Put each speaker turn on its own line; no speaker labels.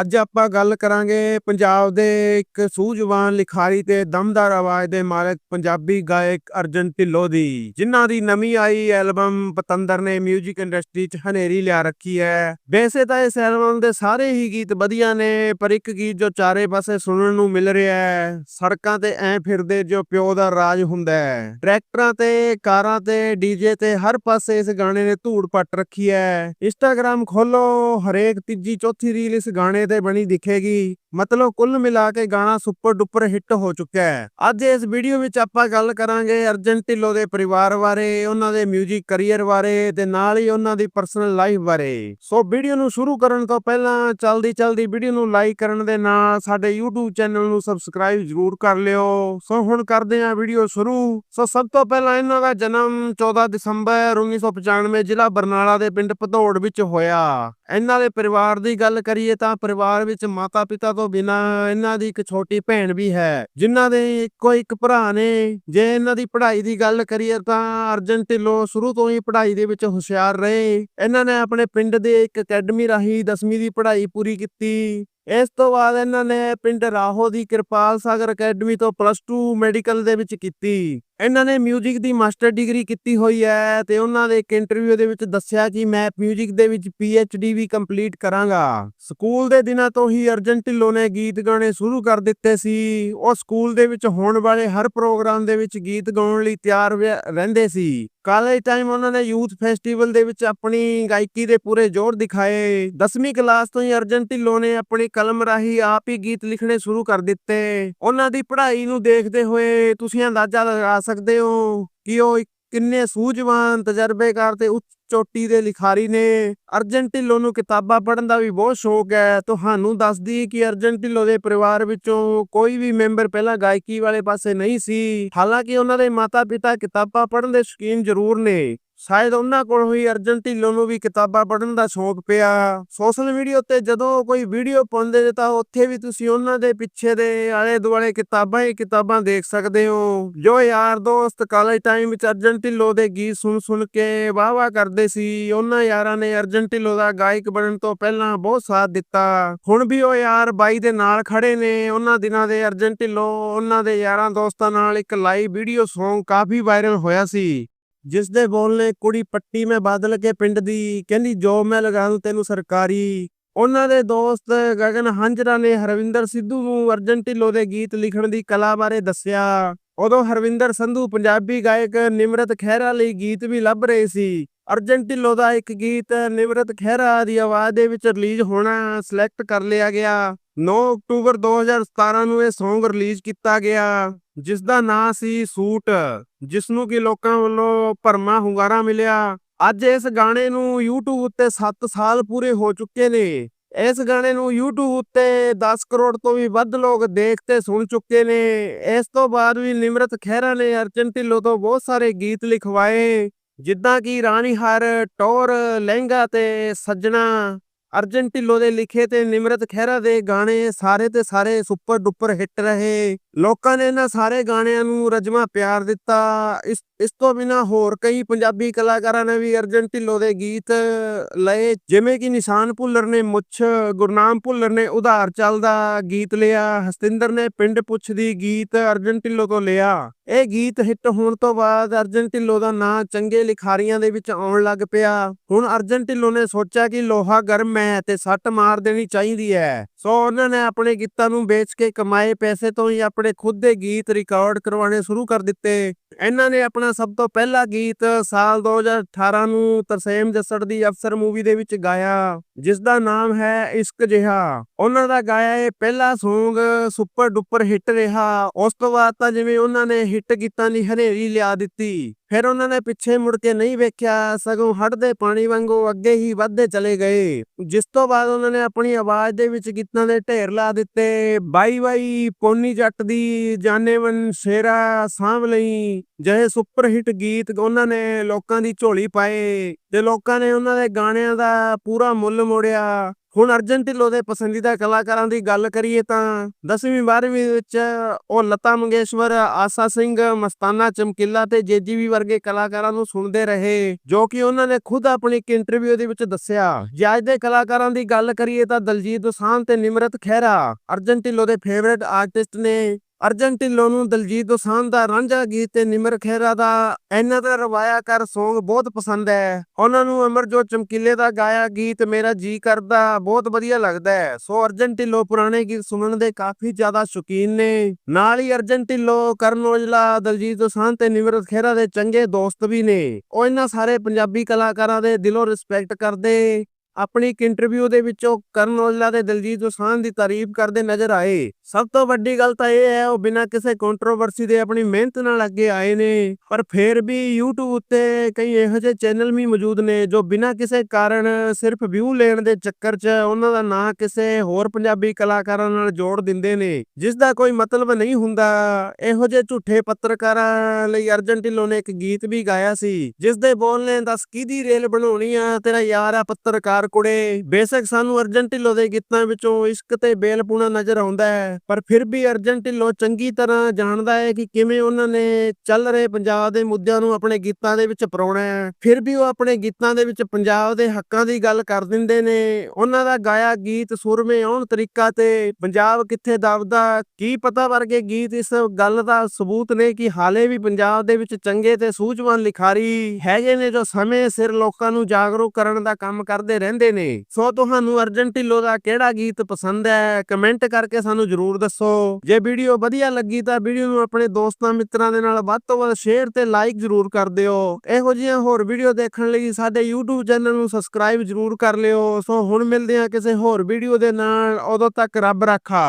ਅੱਜ ਆਪਾਂ ਗੱਲ ਕਰਾਂਗੇ ਪੰਜਾਬ ਦੇ ਇੱਕ ਸੂਝਵਾਨ ਲਿਖਾਰੀ ਤੇ ਦਮਦਾਰ ਆਵਾਜ਼ ਦੇ ਮਾਲਕ, ਪੰਜਾਬੀ ਗਾਇਕ ਅਰਜਨ ਢਿੱਲੋਂ ਦੀ, ਜਿਨ੍ਹਾਂ ਦੀ ਨਵੀਂ ਆਈ ਐਲਬਮ ਪਤੰਦਰ ਨੇ 뮤직 ਇੰਡਸਟਰੀ 'ਚ ਹਨੇਰੀ ਲਿਆ ਰੱਖੀ ਹੈ। ਵੈਸੇ ਤਾਂ ਇਸ ਐਲਬਮ ਦੇ ਸਾਰੇ ਹੀ ਗੀਤ ਵਧੀਆ ਨੇ, ਪਰ ਇੱਕ ਗੀਤ ਜੋ ਚਾਰੇ ਪਾਸੇ ਸੁਣਨ ਨੂੰ ਮਿਲ ਰਿਹਾ ਹੈ, ਸੜਕਾਂ ਤੇ ਐ ਫਿਰਦੇ ਜੋ ਪਿਓ ਦਾ ਰਾਜ ਹੁੰਦਾ ਹੈ। ਟਰੈਕਟਰਾਂ ਤੇ, ਕਾਰਾਂ ਤੇ, ਡੀਜੇ ਤੇ ਹਰ ਪਾਸੇ ਇਸ ਗਾਣੇ ਨੇ ਧੂੜ ਪੱਟ ਰੱਖੀ ਹੈ। ਇੰਸਟਾਗ੍ਰam ਖੋਲੋ ਹਰੇਕ ਤੀਜੀ ਚੌਥੀ ਰੀਲ ਇਸ ਗਾਣੇ ਤੇ ਬਣੀ ਦਿਖੇਗੀ। ਮਤਲਬ ਕੁੱਲ ਮਿਲਾ ਕੇ ਗਾਣਾ ਸੁਪਰ ਡੁਪਰ ਹਿੱਟ ਹੋ ਚੁੱਕਾ ਹੈ। ਅੱਜ ਇਸ ਵੀਡੀਓ ਵਿੱਚ ਆਪਾਂ ਗੱਲ ਕਰਾਂਗੇ ਅਰਜਨ ਢਿੱਲੋਂ ਦੇ ਪਰਿਵਾਰ ਬਾਰੇ, ਉਹਨਾਂ ਦੇ 뮤직 ਕੈਰੀਅਰ ਬਾਰੇ ਤੇ ਨਾਲ ਹੀ ਉਹਨਾਂ ਦੀ ਪਰਸਨਲ ਲਾਈਫ ਬਾਰੇ। ਸੋ ਵੀਡੀਓ ਨੂੰ ਸ਼ੁਰੂ ਕਰਨ ਤੋਂ ਪਹਿਲਾਂ ਚਲਦੀ ਚਲਦੀ ਵੀਡੀਓ ਨੂੰ ਲਾਈਕ ਕਰਨ ਦੇ ਨਾਲ ਸਾਡੇ YouTube ਚੈਨਲ ਨੂੰ ਸਬਸਕ੍ਰਾਈਬ ਜ਼ਰੂਰ ਕਰ ਲਿਓ। ਸੋ ਹੁਣ ਕਰਦੇ ਹਾਂ ਵੀਡੀਓ ਸ਼ੁਰੂ। ਸੋ ਸਭ ਤੋਂ ਪਹਿਲਾਂ ਇਹਨਾਂ ਦਾ ਜਨਮ 14 ਦਸੰਬਰ 1995 ਜ਼ਿਲ੍ਹਾ ਬਰਨਾਲਾ ਦੇ ਪਿੰਡ ਭਦੌੜ ਵਿੱਚ ਹੋਇਆ। ਇਹਨਾਂ ਦੇ ਪਰਿਵਾਰ ਦੀ ਗੱਲ ਕਰੀਏ ਤਾਂ ਪਰਿਵਾਰ ਵਿੱਚ ਮਾਤਾ ਪਿਤਾ ਤੋਂ ਬਿਨਾ ਇਹਨਾਂ ਦੀ ਇੱਕ ਛੋਟੀ ਭੈਣ ਵੀ ਹੈ, ਜਿਨ੍ਹਾਂ ਦੇ ਇੱਕੋ ਇੱਕ ਭਰਾ ਨੇ। ਜੇ ਇਹਨਾਂ ਦੀ ਪੜ੍ਹਾਈ ਦੀ ਗੱਲ ਕਰੀਏ ਤਾਂ ਅਰਜਨ ਢਿੱਲੋਂ ਸ਼ੁਰੂ ਤੋਂ ਹੀ ਪੜ੍ਹਾਈ ਦੇ ਵਿੱਚ ਹੁਸ਼ਿਆਰ ਰਹੇ। ਇਹਨਾਂ ਨੇ ਆਪਣੇ ਪਿੰਡ ਦੇ ਇੱਕ ਅਕੈਡਮੀ ਰਾਹੀਂ 10ਵੀਂ ਦੀ ਪੜ੍ਹਾਈ ਪੂਰੀ ਕੀਤੀ। ਇਸ ਤੋਂ ਬਾਅਦ ਇਹਨਾਂ ਨੇ ਪਿੰਡ ਰਾਹੋ ਦੀ ਕਿਰਪਾਲ ਸਾਗਰ ਅਕੈਡਮੀ ਤੋਂ ਪਲੱਸ 2 ਮੈਡੀਕਲ ਦੇ ਵਿੱਚ ਕੀਤੀ ਇਹਨਾਂ ਨੇ 뮤직 ਦੀ ਮਾਸਟਰ ਡਿਗਰੀ ਕੀਤੀ ਹੋਈ ਹੈ ਤੇ ਉਹਨਾਂ ਦੇ ਇੱਕ ਇੰਟਰਵਿਊ ਦੇ ਵਿੱਚ ਦੱਸਿਆ ਕਿ ਮੈਂ 뮤직 ਦੇ ਵਿੱਚ ਡੀ ਵੀ ਕੰਪਲੀਟ ਕਰਾਂਗਾ ਸਕੂਲ ਦੇ ਦਿਨਾਂ ਤੋਂ ਹੀ ਅਰਜਨ ਢਿੱਲੋਂ ਨੇ ਗੀਤ ਗਾਣੇ ਸ਼ੁਰੂ ਕਰ ਦਿੱਤੇ ਸੀ ਉਹ ਸਕੂਲ ਦੇ ਵਿੱਚ ਹੋਣ ਵਾਲੇ ਹਰ ਪ੍ਰੋਗਰਾਮ ਦੇ ਵਿੱਚ ਗੀਤ ਗਾਉਣ ਲਈ ਤਿਆਰ ਵਿ- ਰਹਿੰਦੇ ਸੀ ਕਾਲਜ ਟਾਈਮ ਉਹਨਾਂ ਨੇ ਯੂਥ ਫੈਸਟੀਵਲ ਦੇ ਵਿੱਚ ਆਪਣੀ ਗਾਇਕੀ ਦੇ ਪੂਰੇ ਜ਼ੋਰ ਦਿਖਾਏ। 10ਵੀਂ ਕਲਾਸ ਤੋਂ ਹੀ ਅਰਜਨ ਢਿੱਲੋਂ ਨੇ ਆਪਣੀ ਕਲਮ ਰਾਹੀਂ ਆਪ ਹੀ ਗੀਤ ਲਿਖਣੇ ਸ਼ੁਰੂ ਕਰ ਦਿੱਤੇ। ਉਹਨਾਂ ਦੀ ਪੜ੍ਹਾਈ ਨੂੰ ਦੇਖਦੇ ਹੋਏ ਤੁਸੀਂ ਅੰਦਾਜ਼ਾ ਲਗਾ ਸਕਦੇ ਹੋ ਕਿ ਉਹ ਇੱਕ ਕਿੰਨੇ ਸੂਝਵਾਨ ਤਜਰਬੇਕਾਰ ਤੇ ਉੱਚ ਚੋਟੀ ਦੇ ਲਿਖਾਰੀ ਨੇ। ਅਰਜਨ ਢਿੱਲੋਂ ਨੂੰ ਕਿਤਾਬਾਂ ਪੜ੍ਹਨ ਦਾ ਵੀ ਬਹੁਤ ਸ਼ੌਕ ਹੈ। ਤੁਹਾਨੂੰ ਦੱਸਦੀ ਕਿ ਅਰਜਨ ਢਿੱਲੋਂ ਦੇ ਪਰਿਵਾਰ ਵਿੱਚੋਂ ਕੋਈ ਵੀ ਮੈਂਬਰ ਪਹਿਲਾਂ ਗਾਇਕੀ ਵਾਲੇ ਪਾਸੇ ਨਹੀਂ ਸੀ। ਹਾਲਾਂਕਿ ਉਹਨਾਂ ਦੇ ਮਾਤਾ-ਪਿਤਾ ਕਿਤਾਬਾਂ ਪੜ੍ਹਨ ਦੇ ਸ਼ੌਕੀਨ ਜ਼ਰੂਰ ਨੇ। ਸ਼ਾਇਦ ਉਹਨਾਂ ਕੋਲ ਹੋਈ ਅਰਜਨ ਢਿੱਲੋਂ ਨੂੰ ਵੀ ਕਿਤਾਬਾਂ ਪੜ੍ਹਨ ਦਾ ਸ਼ੌਂਕ ਪਿਆ। ਸੋਸ਼ਲ ਮੀਡੀਆ ਉੱਤੇ ਜਦੋਂ ਕੋਈ ਵੀਡੀਓ ਪਾਉਂਦੇ ਤਾਂ ਉੱਥੇ ਵੀ ਤੁਸੀਂ ਉਹਨਾਂ ਦੇ ਪਿੱਛੇ ਦੇ ਆਲੇ ਦੁਆਲੇ ਕਿਤਾਬਾਂ ਹੀ ਕਿਤਾਬਾਂ ਦੇਖ ਸਕਦੇ ਹੋ। ਜੋ ਯਾਰ ਦੋਸਤ ਕਾਲਜ ਟਾਈਮ ਵਿੱਚ ਅਰਜਨ ਢਿੱਲੋਂ ਦੇ ਗੀਤ ਸੁਣ ਸੁਣ ਕੇ ਵਾਹ ਵਾਹ ਕਰਦੇ ਸੀ, ਉਹਨਾਂ ਯਾਰਾਂ ਨੇ ਅਰਜਨ ਢਿੱਲੋਂ ਦਾ ਗਾਇਕ ਬਣਨ ਤੋਂ ਪਹਿਲਾਂ ਬਹੁਤ ਸਾਥ ਦਿੱਤਾ। ਹੁਣ ਵੀ ਉਹ ਯਾਰ ਬਾਈ ਦੇ ਨਾਲ ਖੜੇ ਨੇ, ਉਹਨਾਂ ਦਿਨਾਂ ਦੇ ਅਰਜਨ ਢਿੱਲੋਂ, ਉਹਨਾਂ ਦੇ ਯਾਰਾਂ ਦੋਸਤਾਂ ਨਾਲ ਇੱਕ ਲਾਈਵ ਵੀਡੀਓ Song ਕਾਫੀ ਵਾਇਰਲ ਹੋਇਆ ਸੀ। ਜਿਸ ਦੇ ਬੋਲ ਨੇ ਕੁੜੀ ਪੱਟੀ ਮੈਂ ਬਦਲ ਕੇ ਪਿੰਡ ਦੀ ਕਹਿੰਦੀ ਜੋਬ ਮੈਂ ਲਗਾ ਦੂੰ ਤੈਨੂੰ ਸਰਕਾਰੀ ਉਹਨਾਂ ਦੇ ਦੋਸਤ ਗਗਨ ਹੰਜਰਾ ਨੇ ਹਰਵਿੰਦਰ ਸਿੱਧੂ ਨੂੰ ਅਰਜਨ ਢਿੱਲੋਂ ਦੇ ਗੀਤ ਲਿਖਣ ਦੀ ਕਲਾ ਬਾਰੇ ਦੱਸਿਆ ਉਦੋਂ ਹਰਵਿੰਦਰ ਸੰਧੂ ਪੰਜਾਬੀ ਗਾਇਕ ਨਿਮਰਤ ਖਹਿਰਾ ਲਈ ਗੀਤ ਵੀ ਲੱਭ ਰਹੇ ਸੀ ਅਰਜਨ ਢਿੱਲੋਂ ਦਾ ਇੱਕ ਗੀਤ ਨਿਮਰਤ ਖਹਿਰਾ ਦੀ ਆਵਾਜ਼ ਦੇ ਵਿੱਚ ਰਿਲੀਜ਼ ਹੋਣਾ ਸਿਲੈਕਟ ਕਰ ਲਿਆ ਗਿਆ 9 ਅਕਤੂਬਰ 2017 ਨੂੰ ਇਹ Song ਰਿਲੀਜ਼ ਕੀਤਾ ਗਿਆ ਜਿਸ ਦਾ ਨਾਂ ਸੀ ਸੂਟ ਜਿਸ ਨੂੰ ਕਿ ਲੋਕਾਂ ਵੱਲੋਂ ਭਰਮਾ ਹੁੰਗਾਰਾ ਮਿਲਿਆ। ਅੱਜ ਇਸ ਗਾਣੇ ਨੂੰ YouTube ਉੱਤੇ 7 ਸਾਲ ਪੂਰੇ ਹੋ ਚੁੱਕੇ ਨੇ। ਇਸ ਗਾਣੇ ਨੂੰ YouTube ਉੱਤੇ 10 ਕਰੋੜ ਤੋਂ ਵੀ ਵੱਧ ਲੋਕ ਦੇਖ ਤੇ ਸੁਣ ਚੁੱਕੇ ਨੇ। ਇਸ ਤੋਂ ਬਾਅਦ ਵੀ ਨਿਮਰਤ ਖਹਿਰਾ ਨੇ ਅਰਜਨ ਢਿੱਲੋਂ ਤੋਂ ਬਹੁਤ ਸਾਰੇ ਗੀਤ ਲਿਖਵਾਏ, ਜਿੱਦਾਂ ਕਿ ਰਾਣੀ ਹਰ ਟੌਰ, ਲਹਿੰਗਾ ਤੇ ਸੱਜਣਾ। ਅਰਜਨ ਢਿੱਲੋਂ ਦੇ ਲਿਖੇ ਤੇ ਨਿਮਰਤ ਖਹਿਰਾ ਦੇ ਗਾਣੇ ਸਾਰੇ ਤੇ ਸਾਰੇ ਸੁਪਰ ਡੁਪਰ ਹਿੱਟ ਰਹੇ ਲੋਕਾਂ ਨੇ ਇਹਨਾਂ ਸਾਰੇ ਗਾਣਿਆਂ ਨੂੰ ਰਜਮਾ ਪਿਆਰ ਦਿੱਤਾ ਇਸ ਇਸ ਤੋਂ ਬਿਨਾ ਹੋਰ ਕਈ ਪੰਜਾਬੀ ਕਲਾਕਾਰਾਂ ਨੇ ਵੀ ਅਰਜਨ ਢਿੱਲੋਂ ਦੇ ਗੀਤ ਲਏ ਜਿਵੇਂ ਕਿ ਨਿਸ਼ਾਨ ਭੁੱਲਰ ਨੇ ਮੁੱਛ ਗੁਰਨਾਮ ਭੁੱਲਰ ਨੇ ਉਧਾਰ ਚੱਲਦਾ ਗੀਤ ਲਿਆ ਹਸਤਿੰਦਰ ਨੇ ਪਿੰਡ ਪੁੱਛ ਦੀ ਗੀਤ ਅਰਜਨ ਢਿੱਲੋਂ ਤੋਂ ਲਿਆ ਇਹ ਗੀਤ ਹਿੱਟ ਹੋਣ ਤੋਂ ਬਾਅਦ ਅਰਜਨ ਢਿੱਲੋਂ ਦਾ ਨਾਂ ਚੰਗੇ ਲਿਖਾਰੀਆਂ ਦੇ ਵਿੱਚ ਆਉਣ ਲੱਗ ਪਿਆ ਹੁਣ ਅਰਜਨ ਢਿੱਲੋਂ ਨੇ ਸੋਚਿਆ ਕਿ ਲੋਹਾ ਗਰਮ ਹੈ ਤੇ ਸੱਟ ਮਾਰ ਦੇਣੀ ਚਾਹੀਦੀ ਹੈ। ਸੋ ਉਹਨਾਂ ਨੇ ਆਪਣੇ ਗੀਤਾਂ ਨੂੰ ਵੇਚ ਕੇ ਕਮਾਏ ਪੈਸੇ ਤੋਂ ਹੀ ਆਪਣੇ ਖੁਦ ਦੇ ਗੀਤ ਰਿਕਾਰਡ ਕਰਵਾਉਣੇ ਸ਼ੁਰੂ ਕਰ ਦਿੱਤੇ। ਇਹਨਾਂ ਨੇ ਆਪਣਾ ਸਭ ਤੋਂ ਪਹਿਲਾ ਗੀਤ ਸਾਲ 2018 ਨੂੰ ਤਰਸੇਮ ਜੱਸੜ ਦੀ ਅਫਸਰ ਮੂਵੀ ਦੇ ਵਿੱਚ ਗਾਇਆ ਜਿਸ ਦਾ ਨਾਮ ਹੈ ਇਸ਼ਕ ਜਿਹਾ। ਉਹਨਾਂ ਦਾ ਗਾਇਆ ਇਹ ਪਹਿਲਾ Song ਸੁਪਰ ਡੁਪਰ ਹਿੱਟ ਰਿਹਾ। ਉਸ ਤੋਂ ਬਾਅਦ ਤਾਂ ਜਿਵੇਂ ਉਹਨਾਂ ਨੇ ਹਿੱਟ ਗੀਤਾਂ ਦੀ ਹਨੇਰੀ ਲਿਆ ਦਿੱਤੀ, ਫਿਰ ਉਹਨਾਂ ਨੇ ਪਿੱਛੇ ਮੁੜ ਕੇ ਨਹੀਂ ਵੇਖਿਆ, ਸਗੋਂ ਹੜਦੇ ਪਾਣੀ ਵਾਂਗੂ ਅੱਗੇ ਹੀ ਵੱਧਦੇ ਚਲੇ ਗਏ। ਜਿਸ ਤੋਂ ਬਾਅਦ ਉਹਨਾਂ ਨੇ ਆਪਣੀ ਆਵਾਜ਼ ਦੇ ਵਿੱਚ ਗੀਤਾਂ ਦੇ ਢੇਰ ਲਾ ਦਿੱਤੇ, ਬਾਈ ਬਾਈ ਪੋਨੀ ਜੱਟ ਦੀ ਜਾਨੇਵਨ ਸ਼ੇਰਾ ਸਾਂਭ ਲਈ। ਜਿਹੇ ਸੁਪਰ ਹਿੱਟ ਗੀਤ ਉਹਨਾਂ ਨੇ ਲੋਕਾਂ ਦੀ ਝੋਲੀ ਪਾਏ, ਤੇ ਲੋਕਾਂ ਨੇ ਉਹਨਾਂ ਦੇ ਗਾਣਿਆਂ ਦਾ ਪੂਰਾ ਮੁੱਲ ਮੋੜਿਆ। ਹੁਣ ਅਰਜਨ ਢਿੱਲੋਂ ਦੇ ਪਸੰਦੀਦਾ ਕਲਾਕਾਰਾਂ ਦੀ ਗੱਲ ਕਰੀਏ ਤਾਂ 10ਵੀਂ 12ਵੀਂ ਵਿੱਚ ਉਹ ਲਤਾ ਮੰਗੇਸ਼ਵਰ, ਆਸਾ ਸਿੰਘ, ਮਸਤਾਨਾ ਚਮਕੀਲਾ ਤੇ ਜੇਜੀਵੀ ਵਰਗੇ ਕਲਾਕਾਰਾਂ ਨੂੰ ਸੁਣਦੇ ਰਹੇ, ਜੋ ਕਿ ਉਹਨਾਂ ਨੇ ਖੁਦ ਆਪਣੀ ਇੱਕ ਇੰਟਰਵਿਊ ਦੇ ਵਿੱਚ ਦੱਸਿਆ। ਜੇ ਅੱਜ ਦੇ ਕਲਾਕਾਰਾਂ ਦੀ ਗੱਲ ਕਰੀਏ ਤਾਂ ਦਲਜੀਤ ਦੋਸਾਂਝ ਤੇ ਨਿਮਰਤ ਖਹਿਰਾ, ਅਰਜਨ ਢਿੱਲੋਂ ਦੇ ਫੇਵਰਿਟ ਆਰਟਿਸਟ ਨੇ ਅਰਜਨ ਢਿੱਲੋਂ ਨੂੰ ਦਲਜੀਤ ਦੋਸਾਂਝ ਦਾ ਰਾਂਝਾ ਗੀਤ ਤੇ ਨਿਮਰ ਖਹਿਰਾ ਦਾ ਇਹਨਾਂ ਦਾ ਰਵਾਇਆ ਕਰ Song ਬਹੁਤ ਪਸੰਦ ਹੈ। ਉਹਨਾਂ ਨੂੰ ਅਮਰਜੋਤ ਚਮਕੀਲੇ ਦਾ ਗਾਇਆ ਗੀਤ ਮੇਰਾ ਜੀ ਕਰਦਾ ਬਹੁਤ ਵਧੀਆ ਲੱਗਦਾ ਹੈ। ਸੋ ਅਰਜਨ ਢਿੱਲੋਂ ਪੁਰਾਣੇ ਗੀਤ ਸੁਣਨ ਦੇ ਕਾਫੀ ਜ਼ਿਆਦਾ ਸ਼ੌਕੀਨ ਨੇ। ਨਾਲ ਹੀ ਅਰਜਨ ਢਿੱਲੋਂ ਕਰਨ ਔਜਲਾ ਦਲਜੀਤ ਦੋਸਾਂਝ ਤੇ ਨਿਮਰ ਖਹਿਰਾ ਦੇ ਚੰਗੇ ਦੋਸਤ ਵੀ ਨੇ। ਉਹ ਇਹਨਾਂ ਸਾਰੇ ਪੰਜਾਬੀ ਕਲਾਕਾਰਾਂ ਦੇ ਦਿਲੋਂ ਰਿਸਪੈਕਟ ਕਰਦੇ, ਆਪਣੀ ਇੱਕ ਇੰਟਰਵਿਊ ਦੇ ਵਿੱਚ ਉਹ ਕਰਨ ਔਜਲਾ ਤੇ ਦਲਜੀਤ ਦੋਸਾਂਝ ਦੀ ਤਾਰੀਫ ਕਰਦੇ ਨਜ਼ਰ ਆਏ। ਸਭ ਤੋਂ ਵੱਡੀ ਗੱਲ ਤਾਂ ਇਹ ਹੈ, ਉਹ ਬਿਨਾਂ ਕਿਸੇ ਕੰਟਰੋਵਰਸੀ ਦੇ ਆਪਣੀ ਮਿਹਨਤ ਨਾਲ ਅੱਗੇ ਆਏ ਨੇ। ਪਰ ਫਿਰ ਵੀ YouTube ਉੱਤੇ ਕਈ ਇਹੋ ਜਿਹੇ ਚੈਨਲ ਵੀ ਮੌਜੂਦ ਨੇ, ਜੋ ਬਿਨਾਂ ਕਿਸੇ ਕਾਰਨ ਸਿਰਫ ਵਿਊ ਲੈਣ ਦੇ ਚੱਕਰ 'ਚ ਉਹਨਾਂ ਦਾ ਨਾਂ ਕਿਸੇ ਹੋਰ ਪੰਜਾਬੀ ਕਲਾਕਾਰਾਂ ਨਾਲ ਜੋੜ ਦਿੰਦੇ ਨੇ। ਜਿਸ ਦਾ ਕੋਈ ਮਤਲਬ ਨਹੀਂ ਹੁੰਦਾ। ਇਹੋ ਜਿਹੇ ਝੂਠੇ ਪੱਤਰਕਾਰਾਂ ਲਈ ਅਰਜਨ ਢਿੱਲੋਂ ਨੇ ਇੱਕ ਗੀਤ ਵੀ ਗਾਇਆ ਸੀ, ਜਿਸ ਦੇ ਬੋਲ ਨੇ, ਦੱਸ ਕਿਹਦੀ ਰੇਲ ਬਣਾਉਣੀ ਆ? ਤੇਰਾ ਯਾਰ ਆ ਪੱਤਰਕਾਰ ਕੁੜੇ। ਬੇਸ਼ੱਕ ਸਾਨੂੰ ਅਰਜਨ ਢਿੱਲੋਂ ਦੇ ਗੀਤਾਂ ਵਿੱਚੋਂ ਇਸ਼ਕ ਤੇ ਬੇਲਪੂਣਾ ਨਜ਼ਰ ਆਉਂਦਾ ਹੈ। ਪਰ ਫਿਰ ਵੀ ਅਰਜਨ ਢਿੱਲੋਂ ਚੰਗੀ ਤਰ੍ਹਾਂ ਜਾਣਦਾ ਹੈ ਕਿ ਕਿਵੇਂ ਉਹਨਾਂ ਨੇ ਚੱਲ ਰਹੇ ਪੰਜਾਬ ਦੇ ਮੁੱਦਿਆਂ ਨੂੰ ਆਪਣੇ ਗੀਤਾਂ ਦੇ ਵਿੱਚ ਪਰੋਣਾ ਹੈ। ਫਿਰ ਵੀ ਉਹ ਆਪਣੇ ਗੀਤਾਂ ਦੇ ਵਿੱਚ ਪੰਜਾਬ ਦੇ ਹੱਕਾਂ ਦੀ ਗੱਲ ਕਰ ਦਿੰਦੇ ਨੇ। ਉਹਨਾਂ ਦਾ ਗਾਇਆ ਗੀਤ ਸੁਰਮੇ ਆਉਣ ਤਰੀਕਾ ਤੇ ਪੰਜਾਬ ਕਿੱਥੇ ਦਬਦਾ, ਕੀ ਪਤਾ ਵਰਗੇ ਗੀਤ ਇਸ ਗੱਲ ਦਾ ਸਬੂਤ ਨੇ ਕਿ ਹਾਲੇ ਵੀ ਪੰਜਾਬ ਦੇ ਵਿੱਚ ਚੰਗੇ ਤੇ ਸੂਝਵਾਨ ਲਿਖਾਰੀ ਹੈਗੇ ਨੇ ਜੋ ਸਮੇਂ ਸਿਰ ਲੋਕਾਂ ਨੂੰ ਜਾਗਰੂਕ ਕਰਨ ਦਾ ਕੰਮ ਕਰਦੇ ਰਹਿੰਦੇ ਨੇ। ਸੋ ਤੁਹਾਨੂੰ ਅਰਜਨ ਢਿੱਲੋਂ ਦਾ ਕਿਹੜਾ ਗੀਤ ਪਸੰਦ ਹੈ? ਕਮੈਂਟ ਕਰਕੇ ਸਾਨੂੰ ਜ਼ਰੂਰ ਜਰੂਰ ਦੱਸੋ। ਜੇ ਵੀਡੀਓ ਵਧੀਆ ਲੱਗੀ ਤਾਂ ਵੀਡੀਓ ਨੂੰ ਆਪਣੇ ਦੋਸਤਾਂ, ਮਿੱਤਰਾਂ ਦੇ ਨਾਲ ਵੱਧ ਤੋਂ ਵੱਧ ਸ਼ੇਅਰ ਤੇ ਲਾਈਕ ਜਰੂਰ ਕਰ ਦਿਓ। ਇਹੋ ਜਿਹੀਆਂ ਹੋਰ ਵੀਡੀਓ ਦੇਖਣ ਲਈ ਸਾਡੇ YouTube ਚੈਨਲ ਨੂੰ ਸਬਸਕ੍ਰਾਈਬ ਜਰੂਰ ਕਰ ਲਿਓ। ਸੋ ਹੁਣ ਮਿਲਦੇ ਹਾਂ ਕਿਸੇ ਹੋਰ ਵੀਡੀਓ ਦੇ ਨਾਲ। ਉਦੋਂ ਤੱਕ ਰੱਬ ਰਾਖਾ।